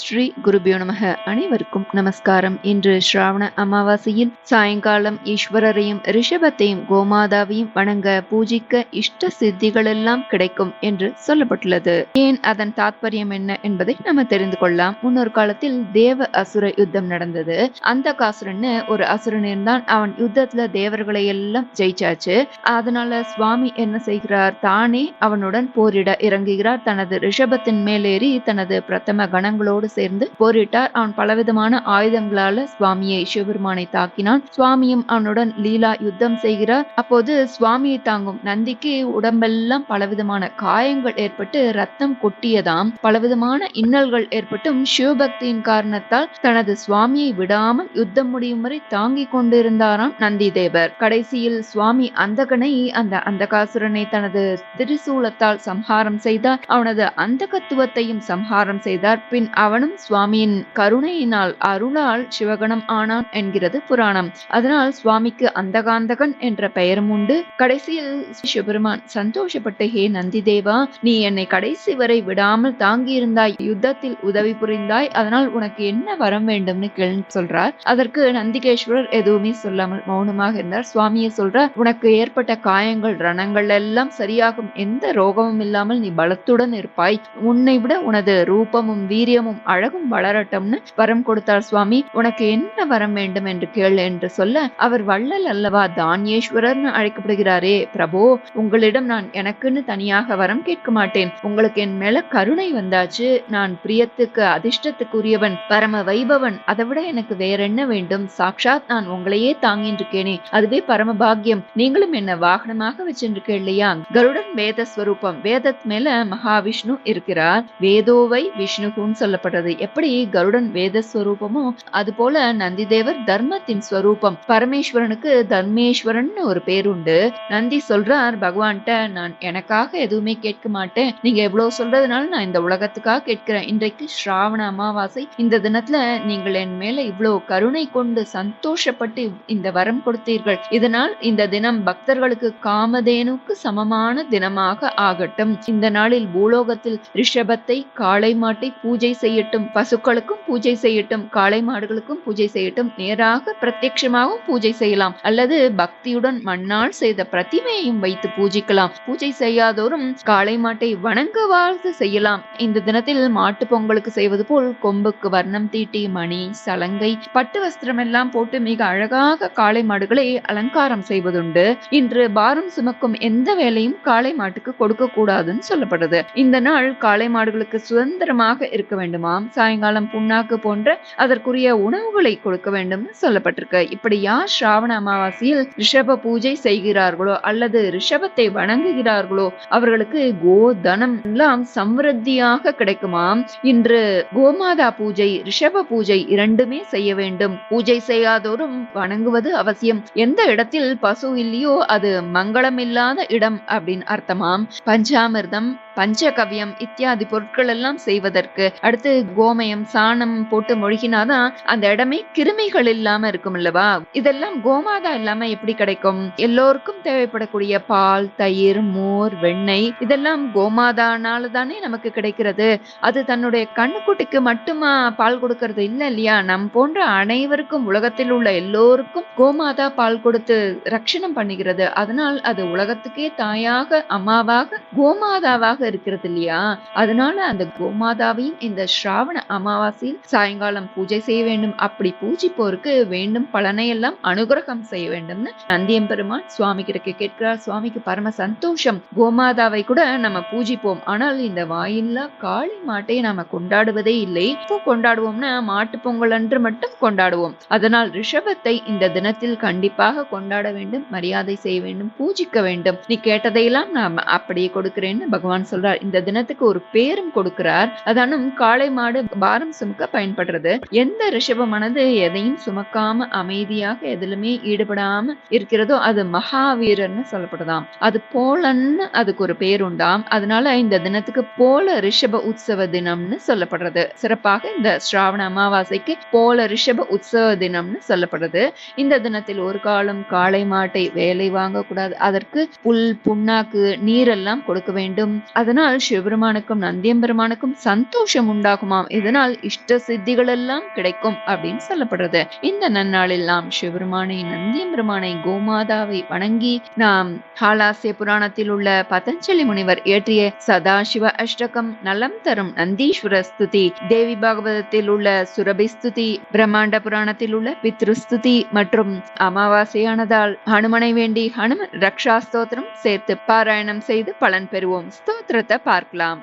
ஸ்ரீ குருபியோ நமக அனைவருக்கும் நமஸ்காரம் இன்று ஸ்ராவண அமாவாசையில் சாயங்காலம் ஈஸ்வரரையும் ரிஷபத்தையும் கோமாதாவையும் வணங்க பூஜிக்க இஷ்ட சித்திகளெல்லாம் கிடைக்கும் என்று சொல்லப்பட்டுள்ளது ஏன் அதன் தாத்பரியம் என்ன என்பதை நம்ம தெரிந்து கொள்ளலாம் முன்னொரு காலத்தில் தேவ அசுர யுத்தம் நடந்தது அந்த காசுரன்னு ஒரு அசுரன் இருந்தான் அவன் யுத்தத்துல தேவர்களை எல்லாம் ஜெயிச்சாச்சு அதனால சுவாமி என்ன செய்கிறார் தானே அவனுடன் போரிட இறங்குகிறார் தனது ரிஷபத்தின் மேலேறி தனது பிரதம கணங்களோடு அவனோடு சேர்ந்து போரிட்டார் அவன் பலவிதமான ஆயுதங்களால சுவாமியை சிவபெருமானை தாக்கினான் சுவாமியும் அவனுடன் லீலா யுத்தம் செய்கிறார் அப்போது சுவாமியை தாங்கும் நந்திக்கு உடம்பெல்லாம் பலவிதமான காயங்கள் ஏற்பட்டு ரத்தம் கொட்டியதாம் பலவிதமான இன்னல்கள் ஏற்பட்டும் சிவபக்தியின் காரணத்தால் தனது சுவாமியை விடாமல் யுத்தம் முடியும் வரை தாங்கிக் கொண்டிருந்தாராம் நந்தி தேவர் கடைசியில் சுவாமி அந்தகனை அந்த அந்தகாசுரனை தனது திரிசூலத்தால் சம்ஹாரம் செய்தார் அவனது அந்தகத்துவத்தையும் சம்ஹாரம் செய்தார் பின் அவன் அவனும் சுவாமியின் கருணையினால் அருளால் சிவகணம் ஆனான் என்கிறது புராணம் அதனால் சுவாமிக்கு அந்தகாந்தகன் என்ற பெயரும் உண்டு கடைசியில் சிவபெருமான் சந்தோஷப்பட்டு ஹே நந்தி தேவா நீ என்னை கடைசி வரை விடாமல் தாங்கியிருந்தாய் யுத்தத்தில் உதவி புரிந்தாய் அதனால் உனக்கு என்ன வரம் வேண்டும்னு கேள்வி சொல்றார் அதற்கு நந்திகேஸ்வரர் எதுவுமே சொல்லாமல் மௌனமாக இருந்தார் சுவாமியை சொல்றார் உனக்கு ஏற்பட்ட காயங்கள் ரணங்கள் எல்லாம் சரியாகும் எந்த ரோகமும் இல்லாமல் நீ பலத்துடன் இருப்பாய் உன்னை விட உனது ரூபமும் வீரியமும் செல்வமும் அழகும் வளரட்டும்னு வரம் கொடுத்தார் சுவாமி உனக்கு என்ன வரம் வேண்டும் என்று கேள் என்று சொல்ல அவர் வள்ளல் அல்லவா தானியேஸ்வரர்னு அழைக்கப்படுகிறாரே பிரபோ உங்களிடம் நான் எனக்குன்னு தனியாக வரம் கேட்க மாட்டேன் உங்களுக்கு என் மேல கருணை வந்தாச்சு நான் பிரியத்துக்கு அதிர்ஷ்டத்துக்குரியவன் பரம வைபவன் அதை விட எனக்கு வேற என்ன வேண்டும் சாக்ஷாத் நான் உங்களையே தாங்கின்றிருக்கேனே அதுவே பரம பாக்கியம் நீங்களும் என்ன வாகனமாக வச்சிருக்கேன்லையா கருடன் வேத ஸ்வரூபம் வேதத் மேல மகாவிஷ்ணு இருக்கிறார் வேதோவை விஷ்ணுகுன்னு சொல்லப்பட்ட சொல்லப்பட்டது எப்படி கருடன் வேத ஸ்வரூபமோ அது போல நந்திதேவர் தர்மத்தின் ஸ்வரூபம் பரமேஸ்வரனுக்கு தர்மேஸ்வரன் ஒரு பேர் உண்டு நந்தி சொல்றார் பகவான்கிட்ட நான் எனக்காக எதுவுமே கேட்க மாட்டேன் நீங்க எவ்வளவு சொல்றதுனால நான் இந்த உலகத்துக்காக கேட்கிறேன் இன்றைக்கு ஸ்ராவண அமாவாசை இந்த தினத்துல நீங்கள் என் மேல இவ்வளவு கருணை கொண்டு சந்தோஷப்பட்டு இந்த வரம் கொடுத்தீர்கள் இதனால் இந்த தினம் பக்தர்களுக்கு காமதேனுக்கு சமமான தினமாக ஆகட்டும் இந்த நாளில் பூலோகத்தில் ரிஷபத்தை காளை மாட்டை பூஜை செய்ய செய்யட்டும் பசுக்களுக்கும் பூஜை செய்யட்டும் காளை மாடுகளுக்கும் பூஜை செய்யட்டும் நேராக பிரத்யமாகவும் பூஜை செய்யலாம் அல்லது பக்தியுடன் மண்ணால் செய்த பிரதிமையையும் வைத்து பூஜிக்கலாம் பூஜை செய்யாதோறும் காளை மாட்டை வாழ்த்து செய்யலாம் இந்த தினத்தில் மாட்டு பொங்கலுக்கு செய்வது போல் கொம்புக்கு வர்ணம் தீட்டி மணி சலங்கை பட்டு வஸ்திரம் எல்லாம் போட்டு மிக அழகாக காளை மாடுகளை அலங்காரம் செய்வதுண்டு இன்று பாரம் சுமக்கும் எந்த வேலையும் காளை மாட்டுக்கு கொடுக்க கூடாதுன்னு சொல்லப்படுது இந்த நாள் காளை மாடுகளுக்கு சுதந்திரமாக இருக்க வேண்டும் ஆமாம் சாயங்காலம் புண்ணாக்கு போன்ற அதற்குரிய உணவுகளை கொடுக்க வேண்டும் சொல்லப்பட்டிருக்கு இப்படி யார் ஸ்ராவண அமாவாசையில் ரிஷப பூஜை செய்கிறார்களோ அல்லது ரிஷபத்தை வணங்குகிறார்களோ அவர்களுக்கு கோதனம் எல்லாம் சம்ருத்தியாக கிடைக்குமாம் இன்று கோமாதா பூஜை ரிஷப பூஜை இரண்டுமே செய்ய வேண்டும் பூஜை செய்யாதோரும் வணங்குவது அவசியம் எந்த இடத்தில் பசு இல்லையோ அது மங்களம் இல்லாத இடம் அப்படின்னு அர்த்தமாம் பஞ்சாமிர்தம் பஞ்சகவியம் இத்தியாதி பொருட்கள் எல்லாம் செய்வதற்கு அடுத்து கோமயம் சாணம் போட்டு மொழிகினாதான் அந்த இடமே கிருமிகள் இல்லாம இருக்கும் இல்லவா இதெல்லாம் கோமாதா இல்லாம எப்படி கிடைக்கும் எல்லோருக்கும் தேவைப்படக்கூடிய பால் தயிர் மோர் வெண்ணெய் இதெல்லாம் கோமாதானால தானே நமக்கு கிடைக்கிறது அது தன்னுடைய கண்ணுக்குட்டிக்கு மட்டுமா பால் கொடுக்கறது இல்ல இல்லையா நம் போன்ற அனைவருக்கும் உலகத்தில் உள்ள எல்லோருக்கும் கோமாதா பால் கொடுத்து ரட்சணம் பண்ணுகிறது அதனால் அது உலகத்துக்கே தாயாக அம்மாவாக கோமாதாவாக விரதமாக இருக்கிறது இல்லையா அதனால அந்த கோமாதாவையும் இந்த ஸ்ராவண அமாவாசையில் சாயங்காலம் பூஜை செய்ய வேண்டும் அப்படி பூஜிப்போருக்கு வேண்டும் பலனை எல்லாம் அனுகிரகம் செய்ய வேண்டும்னு நந்தியம்பெருமான் சுவாமி கிட்ட கேட்கிறார் சுவாமிக்கு பரம சந்தோஷம் கோமாதாவை கூட நம்ம பூஜிப்போம் ஆனால் இந்த வாயில்லா காளி மாட்டை நாம கொண்டாடுவதே இல்லை இப்போ கொண்டாடுவோம்னா மாட்டு பொங்கல் அன்று மட்டும் கொண்டாடுவோம் அதனால் ரிஷபத்தை இந்த தினத்தில் கண்டிப்பாக கொண்டாட வேண்டும் மரியாதை செய்ய வேண்டும் பூஜிக்க வேண்டும் நீ கேட்டதையெல்லாம் நான் அப்படியே கொடுக்கிறேன்னு பகவான் சொல்றார் இந்த தினத்துக்கு ஒரு பேரும் கொடுக்கிறார் அதனும் காளை மாடு பாரம் சுமக்க பயன்படுறது எந்த ரிஷபமானது எதையும் சுமக்காம அமைதியாக எதிலுமே ஈடுபடாம இருக்கிறதோ அது மகாவீரர்னு சொல்லப்படுதாம் அது போலன்னு அதுக்கு ஒரு பேர் உண்டாம் அதனால இந்த தினத்துக்கு போல ரிஷப உற்சவ தினம்னு சொல்லப்படுறது சிறப்பாக இந்த சிராவண அமாவாசைக்கு போல ரிஷப உற்சவ தினம்னு சொல்லப்படுறது இந்த தினத்தில் ஒரு காலம் காளை மாட்டை வேலை வாங்க கூடாது அதற்கு புல் புண்ணாக்கு நீரெல்லாம் கொடுக்க வேண்டும் அதனால் சிவபெருமானுக்கும் நந்தியம்பெருமானுக்கும் சந்தோஷம் உண்டாகுமாம் இதனால் இஷ்ட சித்திகள் எல்லாம் கிடைக்கும் அப்படின்னு சொல்லப்படுறது இந்த நன்னாளில் நாம் சிவபெருமானை நந்தியம்பெருமானை கோமாதாவை வணங்கி நாம் ஹாலாசிய புராணத்தில் உள்ள பதஞ்சலி முனிவர் இயற்றிய சதாசிவ அஷ்டகம் நலம் தரும் நந்தீஸ்வர ஸ்துதி தேவி பாகவதத்தில் உள்ள சுரபி ஸ்துதி பிரம்மாண்ட புராணத்தில் உள்ள பித்ருஸ்துதி மற்றும் அமாவாசையானதால் ஹனுமனை வேண்டி ஹனுமன் ரக்ஷா ஸ்தோத்திரம் சேர்த்து பாராயணம் செய்து பலன் பெறுவோம் ஸ்தோத் ஸ்தோத்திரத்தை பார்க்கலாம்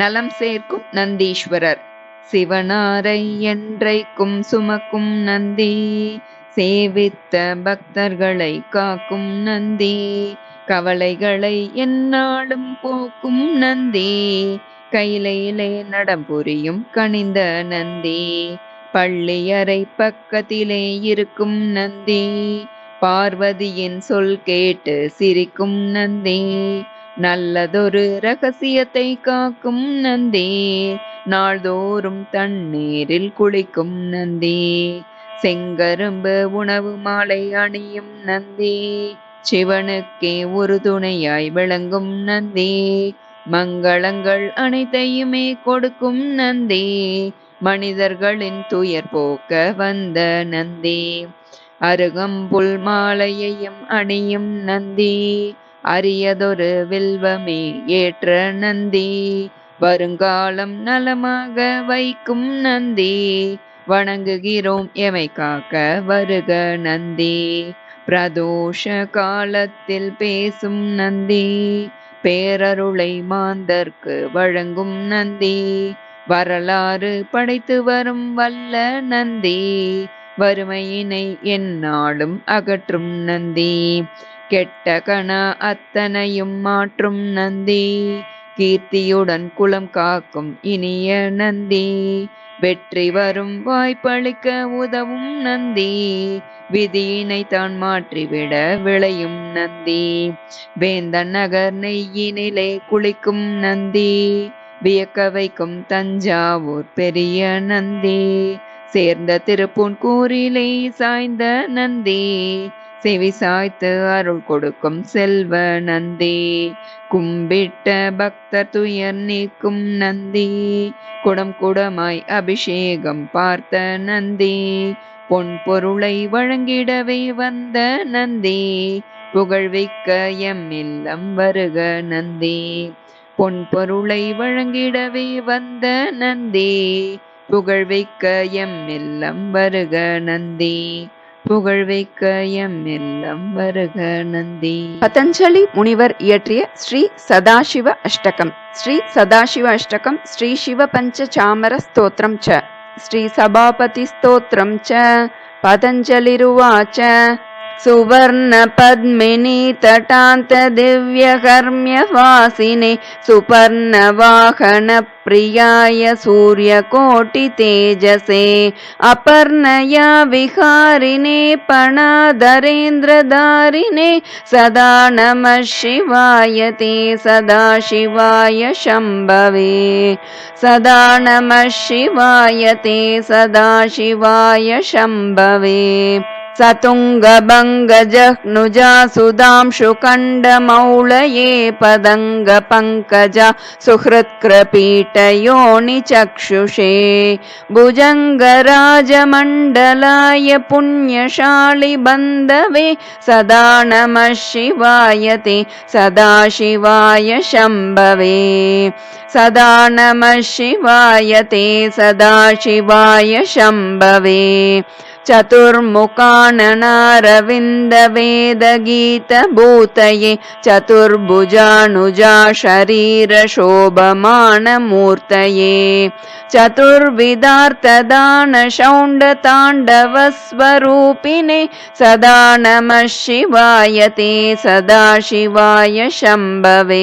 நலம் சேர்க்கும் நந்தீஸ்வரர் சிவனாரை என்றைக்கும் சுமக்கும் நந்தி சேவித்த பக்தர்களை காக்கும் நந்தி கவலைகளை என்னாலும் போக்கும் நந்தி கையிலே நடம்புரியும் கனிந்த நந்தி பள்ளியறை பக்கத்திலே இருக்கும் நந்தி பார்வதியின் சொல் கேட்டு சிரிக்கும் நந்தி நல்லதொரு ரகசியத்தை காக்கும் நந்தி நாள்தோறும் தண்ணீரில் குளிக்கும் நந்தி செங்கரும்பு உணவு மாலை அணியும் நந்தி சிவனுக்கே ஒரு துணையாய் விளங்கும் நந்தி மங்களங்கள் அனைத்தையுமே கொடுக்கும் நந்தி மனிதர்களின் துயர் போக்க வந்த நந்தி அருகம்புல் மாலையையும் அணியும் நந்தி அரியதொரு வில்வமே ஏற்ற நந்தி வருங்காலம் நலமாக வைக்கும் நந்தி வணங்குகிறோம் எமை காக்க வருக நந்தி பிரதோஷ காலத்தில் பேசும் நந்தி பேரருளை மாந்தர்க்கு வழங்கும் நந்தி வரலாறு படைத்து வரும் வல்ல நந்தி வறுமையினை எந்நாளும் அகற்றும் நந்தி கெட்ட கணா அத்தனையும் மாற்றும் நந்தி கீர்த்தியுடன் குளம் காக்கும் இனிய நந்தி வெற்றி வரும் வாய்ப்பளிக்க உதவும் நந்தி விதியினை தான் மாற்றிவிட விளையும் நந்தி வேந்தன் நகர் நெய்யினிலே குளிக்கும் நந்தி வியக்க வைக்கும் தஞ்சாவூர் பெரிய நந்தி சேர்ந்த திருப்பூன் கூறிலே சாய்ந்த நந்தி செவி சாய்த்து அருள் கொடுக்கும் செல்வ நந்தி கும்பிட்ட பக்த துயர் நீக்கும் நந்தி குடம் குடமாய் அபிஷேகம் பார்த்த நந்தி பொன் பொருளை வழங்கிடவே வந்த நந்தி புகழ்விக்க எம் இல்லம் வருக நந்தி பொன் பொருளை வழங்கிடவே வந்த நந்தி புகழ்விக்க எம் இல்லம் வருக நந்தி புகழ்வைக்க எம் எல்லாம் வருக நந்தி பதஞ்சலி முனிவர் இயற்றிய ஸ்ரீ சதாசிவ அஷ்டகம் ஸ்ரீ சதாசிவ அஷ்டகம் ஸ்ரீ சிவ பஞ்ச சாமர ஸ்தோத்திரம் ச ஸ்ரீ சபாபதி ஸ்தோத்திரம் ச பதஞ்சலிருவாச்ச सुवर्णपद्मिनि तटान्तदिव्यकर्म्यवासिनि सुपर्णवाहनप्रियाय सूर्यकोटितेजसे अपर्णया विहारिणे पणादरेन्द्रदारिणे सदा नमः शिवाय ते सदा शिवाय शम्भवे सदा नमः शिवाय ते सदा शिवाय शम्भवे सतुङ्गभङ्गजह्नुजा सुधांशुकण्डमौळये पदङ्गपङ्कज सुहृत्क्रपीटयो निचक्षुषे भुजङ्गराजमण्डलाय पुण्यशालिबन्धवे सदा नमः सदा शिवाय शम्भवे सदा नमः शिवाय ते सदा शिवाय शम्भवे चतुर्मुकाननारविन्दवेदगीतभूतये चतुर्भुजानुजा शरीरशोभमानमूर्तये चतुर्विदार्थदानशौण्डताण्डवस्वरूपिणे सदा नमः शिवाय ते सदा शम्भवे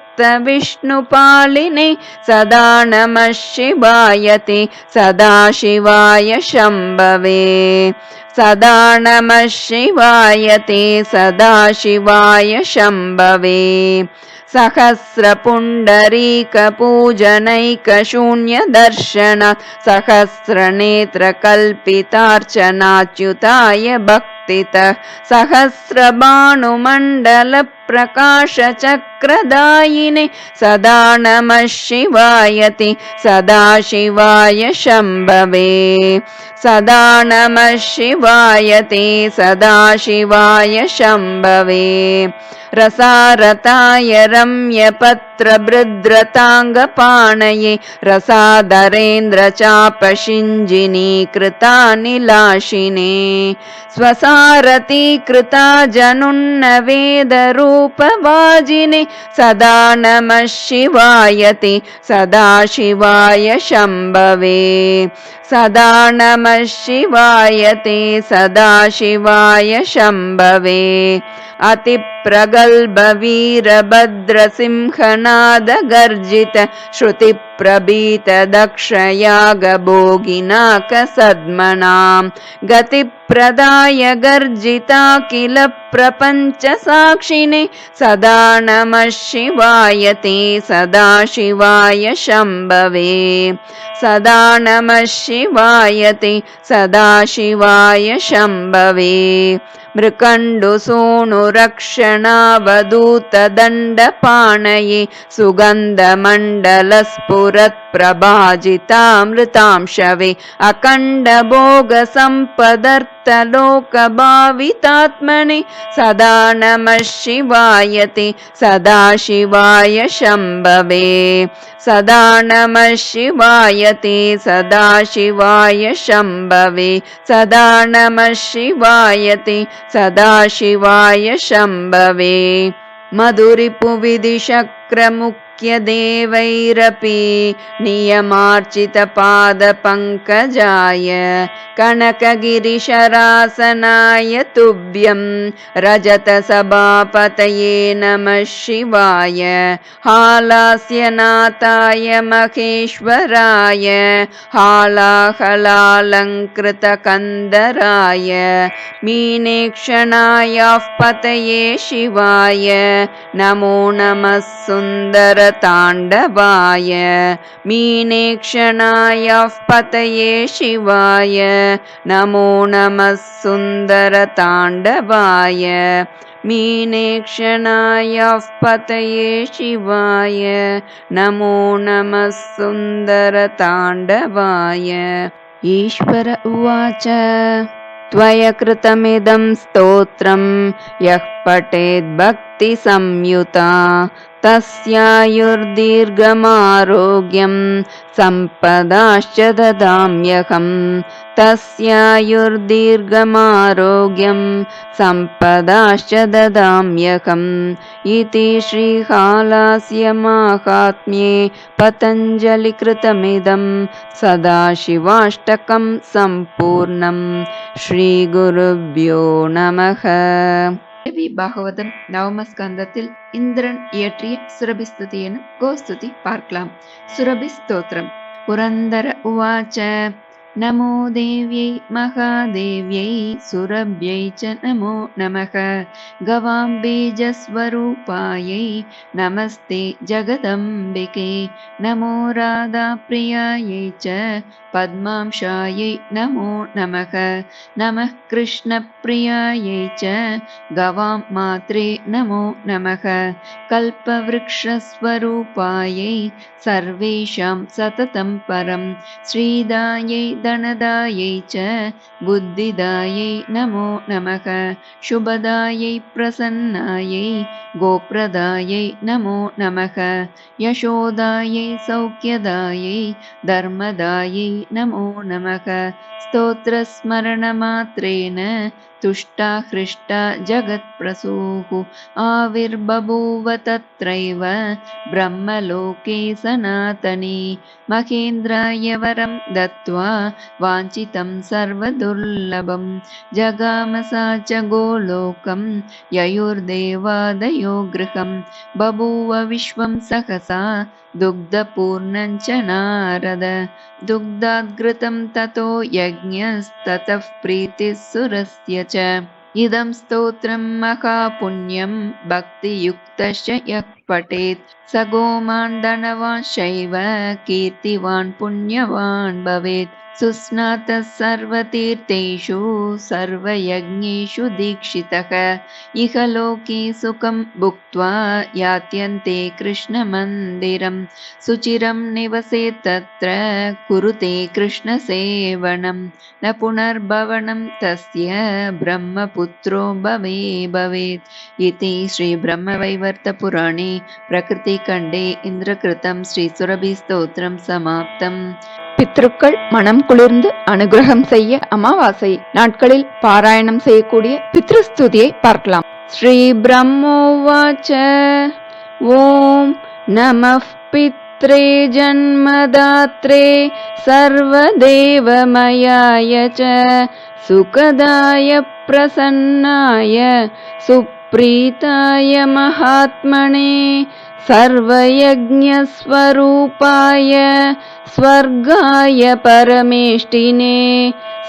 विष्णुपालिने सदा नमः शिवायते सदा शिवाय शम्भवे सदा नमः शिवाय ते सदा शिवाय शम्भवे सहस्रपुण्डरीक सहस्रनेत्रकल्पितार्चनाच्युताय भक्तितः सहस्रबाणुमण्डल प्रकाशचक्रदायिने सदा नमः शिवायति सदा शिवाय शम्भवे सदा नमः शिवायति सदा शिवाय शम्भवे रसारताय रम्यपत्रभृद्रताङ्गपाणये रसादरेन्द्रचापशिञ्जिनी कृता निलाशिने स्वसारती कृता जनुन्नवेदरु उपवाजिने सदा नमः शिवायति सदा शिवाय शम्भवे सदा नमः शिवाय ते सदा शिवाय शम्भवे अतिप्रगल्भवीरभद्रसिंहनादगर्जित श्रुतिप्रभीतदक्षयागभोगिनाक सद्मनाम् गतिप्रदाय गर्जिता किल प्रपञ्च साक्षिणि सदा नमः शिवाय ते सदा शिवाय शम्भवे सदा नमः शिवाय ते सदाशिवाय शम्भवे मृकण्डु सूणुरक्षणावधूतदण्डपाणये सुगन्धमण्डलस्फुरप्रभाजितामृतांशवे अखण्ड भोगसम्पदर्थलोकभावितात्मनि सदा नमः शिवायति सदा शिवाय शम्भवे सदा नमः शिवायति सदा शिवाय शम्भवे सदा नमः शिवायति सदाशिवाय शम्भवे मधुरिपुविदि ्यदेवैरपि नियमार्चितपादपङ्कजाय कनकगिरिशरासनाय तुभ्यं रजतसभापतये नमः शिवाय हालास्यनाथाय महेश्वराय हालाहलालङ्कृतकन्दराय मीनेक्षणायाः पतये शिवाय नमो नमः सुन्दर ताण्डवाय मीने पतये शिवाय नमो नमः सुन्दर ताण्डवाय पतये शिवाय नमो नमः सुन्दर ताण्डवाय ईश्वर उवाच त्वय कृतमिदं स्तोत्रं यः पठेद्भक्तिसंयुता तस्यायुर्दीर्घमारोग्यं सम्पदाश्च ददाम्यहं तस्यायुर्दीर्घमारोग्यं सम्पदाश्च ददाम्यहम् इति श्रीकालास्य माहात्म्ये पतञ्जलिकृतमिदं सदाशिवाष्टकं सम्पूर्णं श्रीगुरुभ्यो नमः தேவி பாகவதம் நவமஸ்கந்தத்தில் இந்திரன் இயற்றிய சுரபிஸ்துதி எனும் கோஸ்துதி பார்க்கலாம் சுரபி ஸ்தோத்திரம் புரந்தர உவாச்ச நமோ தேவியை மகாதேவியை சுரபியை ச நமோ நமக கவாம்பேஜஸ்வரூபாயை நமஸ்தே ஜகதம்பிகே நமோ ராதா பிரியாயை ச पद्मांशायै नमो नमः नमः कृष्णप्रियायै च गवां मात्रे नमो नमः कल्पवृक्षस्वरूपायै सर्वेषां सततं परं श्रीदायै दनदायै च बुद्धिदायै नमो नमः शुभदायै प्रसन्नायै गोप्रदायै नमो नमः यशोदायै सौख्यदायै धर्मदायै नमो नमः स्तोत्रस्मरणमात्रेण तुष्टा हृष्टा जगत्प्रसूः आविर्बभूव तत्रैव ब्रह्मलोके सनातने महेन्द्राय वरं दत्त्वा वाञ्छितं सर्वदुर्लभं जगामसा च गोलोकं ययुर्देवादयो गृहं बभूव विश्वं दुग्धपूर्णं दुग्धपूर्णञ्च नारद दुग्धाद्घृतं ततो यज्ञस्ततः प्रीतिः सुरस्य च इदं स्तोत्रं महापुण्यं भक्तियुक्तश्च यः पठेत् स गोमान् शैव कीर्तिवान् पुण्यवान् भवेत् सुस्नातः सर्वतीर्थेषु सर्वयज्ञेषु दीक्षितः इह लोके सुखं भुक्त्वा यात्यन्ते कृष्णमन्दिरं सुचिरं निवसे तत्र कुरुते कृष्णसेवनं न पुनर्भवनं तस्य ब्रह्मपुत्रो भवे भवेत् इति श्रीब्रह्मवैवर्तपुराणे प्रकृतिखण्डे इन्द्रकृतं श्रीसुरभिस्तोत्रं समाप्तम् பித்ருக்கள் மனம் குளிர்ந்து அனுகிரகம் செய்ய அமாவாசை நாட்களில் பாராயணம் செய்யக்கூடிய பித்ருஸ்துதியை பார்க்கலாம் ஸ்ரீ பிரம்மோவாச்ச ஓம் நம பித்ரே ஜன்மதாத்ரே சர்வ ச சுகதாய பிரசன்னாய சுப்ரீதாய மகாத்மனே सर्वयज्ञस्वरूपाय स्वर्गाय परमेष्टिने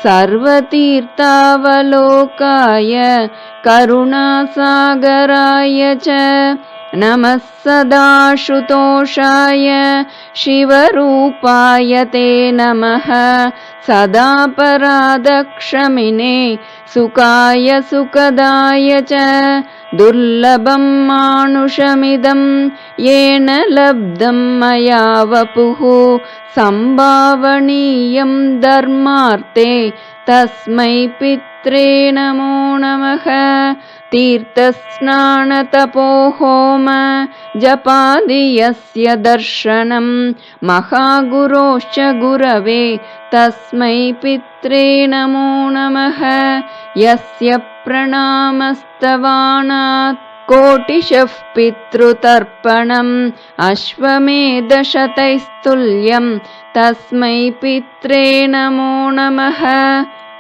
सर्वतीर्थावलोकाय करुणासागराय च नमः सदाशुतोषाय शिवरूपाय ते नमः सदा पराधक्षमिने सुखाय सुखदाय च दुर्लभम् मानुषमिदं येन लब्धम् मया वपुः सम्भावनीयं धर्मार्ते तस्मै पित्रे नमो नमः तीर्थस्नानतपोहोम होम जपादि यस्य दर्शनं महागुरोश्च गुरवे तस्मै पित्रे नमो नमः यस्य प्रणामस्तवानात् कोटिशः पितृतर्पणम् अश्वमेधशतैस्तुल्यं तस्मै पित्रे नमो नमः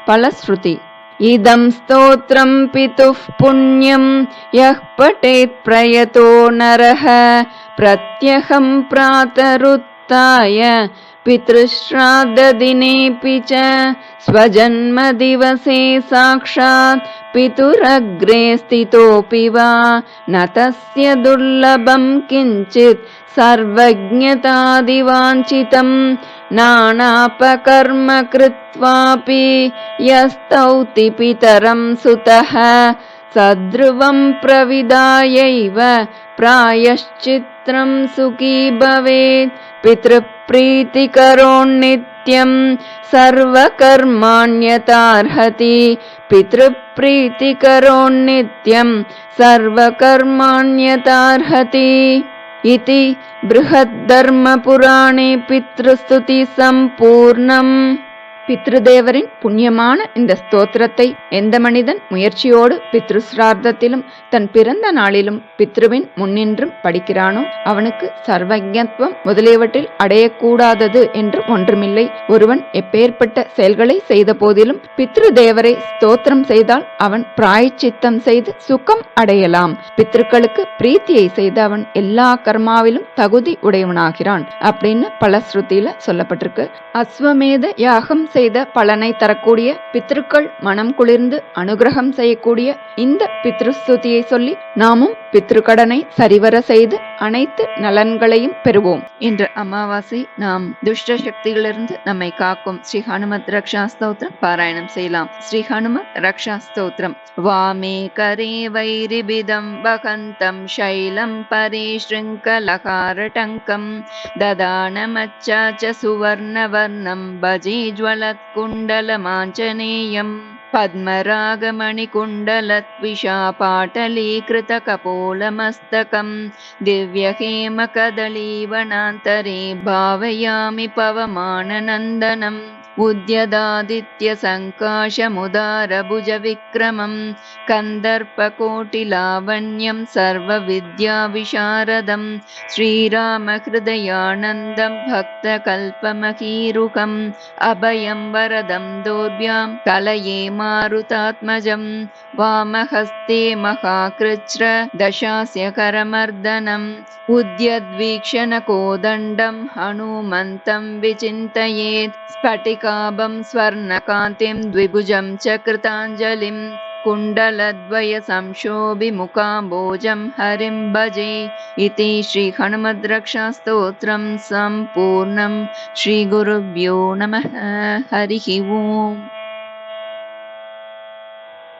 फलश्रुति इदं स्तोत्रम् पितुः पुण्यम् यः पठेत् प्रयतो नरः प्रत्यहम् प्रातरुत्थाय पितृश्राद्धदिनेऽपि च स्वजन्मदिवसे साक्षात् पितुरग्रे स्थितोऽपि वा न तस्य दुर्लभम् किञ्चित् सर्वज्ञतादिवाञ्चितम् नानापकर्म कृत्वापि यस्तौति पितरम् सुतः सध्रुवं प्रविदायैव प्रायश्चित्रं सुखी भवेत् पितृप्रीतिकरोन्नित्यम् सर्वकर्माण्यतार्हति पितृप्रीतिकरोन्नित्यम् सर्वकर्माण्यतार्हति इति बृहद्धर्मपुराणे पितृस्तुतिसम्पूर्णम् பித்ருதேவரின் புண்ணியமான இந்த ஸ்தோத்திரத்தை எந்த மனிதன் முயற்சியோடு பித்ரு தன் பிறந்த நாளிலும் பித்ருவின் முன்னின்றும் படிக்கிறானோ அவனுக்கு சர்வஜத்வம் முதலியவற்றில் அடையக்கூடாதது என்று ஒன்றுமில்லை ஒருவன் எப்பேற்பட்ட செயல்களை செய்த போதிலும் பித்ருதேவரை ஸ்தோத்திரம் செய்தால் அவன் பிராய்ச்சித்தம் செய்து சுகம் அடையலாம் பித்ருக்களுக்கு பிரீத்தியை செய்து அவன் எல்லா கர்மாவிலும் தகுதி உடையவனாகிறான் அப்படின்னு பல ஸ்ருதியில சொல்லப்பட்டிருக்கு அஸ்வமேத யாகம் செய்த செய்த பலனை தரக்கூடிய பித்திருக்கள் மனம் குளிர்ந்து அனுகிரகம் செய்யக்கூடிய இந்த பித்ருஸ்துதியை சொல்லி நாமும் பித்ருக்கடனை சரிவர செய்து அனைத்து நலன்களையும் பெறுவோம் இன்று அமாவாசை நாம் துஷ்ட சக்திகளிலிருந்து நம்மை காக்கும் ஸ்ரீ ஹனுமத் ரக்ஷா ஸ்தோத்திரம் பாராயணம் செய்யலாம் ஸ்ரீ ஹனுமத் ரக்ஷா ஸ்தோத்திரம் வாமே கரே வைரிபிதம் பகந்தம் சைலம் பரே ஸ்ருங்கலகாரடங்கம் ददानमच्चा च सुवर्णवर्णं भजे ज्वलत्कुण्डलमाञ्जनेयम् पद्मरागमणिकुण्डलत्विषा दिव्यहेमकदलीवनान्तरे भावयामि पवमाननन्दनम् उद्यदादित्यसङ्काशमुदारभुजविक्रमम् कन्दर्पकोटिलावण्यम् सर्वविद्याविशारदं श्रीरामहृदयानन्दं भक्तकल्पमखीरुकम् अभयं वरदं दोर्भ्यां कलये मारुतात्मजम् वामहस्ते महाकृच्र दशास्य करमर्दनम् उद्यद्वीक्षणकोदण्डं हनुमन्तम् विचिन्तयेत् स्फटिकाभं स्वर्णकान्तिम् द्विभुजं च कृताञ्जलिम् कुण्डलद्वयसंशोभिमुखाम्बोजम् हरिम् भजे इति श्रीहनुमद्रक्षास्तोत्रं सम्पूर्णं श्रीगुरुभ्यो नमः हरिः ओम्